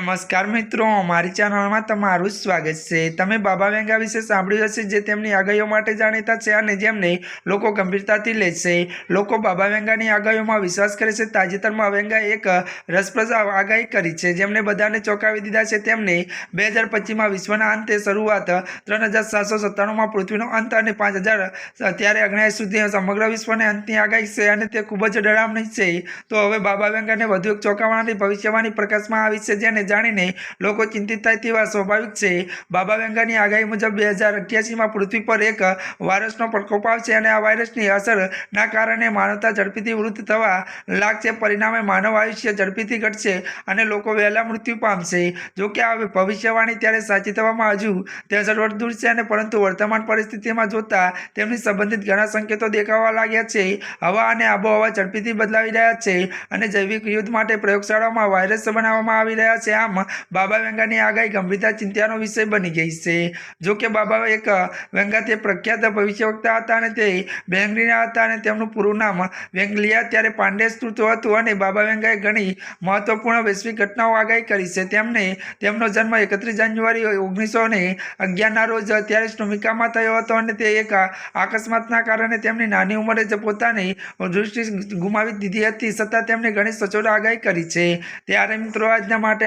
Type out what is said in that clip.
નમસ્કાર મિત્રો, મારી ચેનલમાં તમારું સ્વાગત છે. તમે બાબા વેંગા વિશે સાંભળ્યું હશે જે તેમની આગાહીઓ માટે જાણીતા છે અને જેમને લોકો ગંભીરતાથી લે છે. લોકો બાબા વેંગાની આગાહીઓમાં વિશ્વાસ કરે છે. તાજેતરમાં વેંગાએ એક રસપ્રદ આગાહી કરી છે. જેમને બધાને ચોંકાવી દીધા છે. તેમને બે હજાર પચીસમાં વિશ્વના અંતે શરૂઆત ત્રણ હજાર સાતસો સત્તાણુંમાં પૃથ્વીનો અંત અને પાંચ હજાર અત્યારે અગ્નાય સુધી સમગ્ર વિશ્વને અંતની આગાહી છે અને તે ખૂબ જ ડરામણી છે. તો હવે બાબા વેંગાને વધુ એક ચોંકાવનારી ભવિષ્યવાણી પ્રકાશમાં આવી છે જેને જાણીને લોકો ચિંતિત થાય તેવા સ્વાભાવિક છે. બાબા વેંગાની આગાહી મુજબ બે હજાર અઠ્યાસીમાં પૃથ્વી પર એક વાયરસનો પ્રકોપ આવશે અને આ વાયરસની અસરના કારણે માનવતા ઝડપીથી વૃદ્ધ થવા લાગશે. પરિણામે માનવ આયુષ્ય ઝડપીથી ઘટશે અને લોકો વહેલા મૃત્યુ પામશે. જોકે આ ભવિષ્યવાણી ત્યારે સાચી થવામાં હજુ ત્રેસઠ વર્ષ દૂર છે અને પરંતુ વર્તમાન પરિસ્થિતિમાં જોતા તેમની સંબંધિત ઘણા સંકેતો દેખાવા લાગ્યા છે. હવા અને આબોહવા ઝડપીથી બદલાવી રહ્યા છે અને જૈવિક યુદ્ધ માટે પ્રયોગશાળામાં વાયરસ બનાવવામાં આવી રહ્યા છે. આમ બાબા વેંગાની આગાહી ગંભીરતા ચિંતાનો વિષય બની ગઈ છે. જો કે બાબા એક વેંગા તે પ્રખ્યાત ભવિષ્યવક્તા હતા અને તે બેંગલીના હતા અને તેમનું પૂરું નામ વેંગલિયા ત્યારે પાંડે સ્તુતો હતું અને બાબા વેંગાએ ઘણી મહત્વપૂર્ણ વૈશ્વિક ઘટનાઓ આગાહી કરી છે. તેમને, તેમનો જન્મ એકત્રીસ જાન્યુઆરી ઓગણીસો ને અગિયારના રોજ ત્યારે સ્ટોમિકામાં થયો હતો અને તે એક અકસ્માતના કારણે તેમની નાની ઉંમરે જ પોતાની દૃષ્ટિ ગુમાવી દીધી હતી. છતાં તેમણે ઘણી સચોટ આગાહી કરી છે. ત્યારે મિત્રો, આજના માટે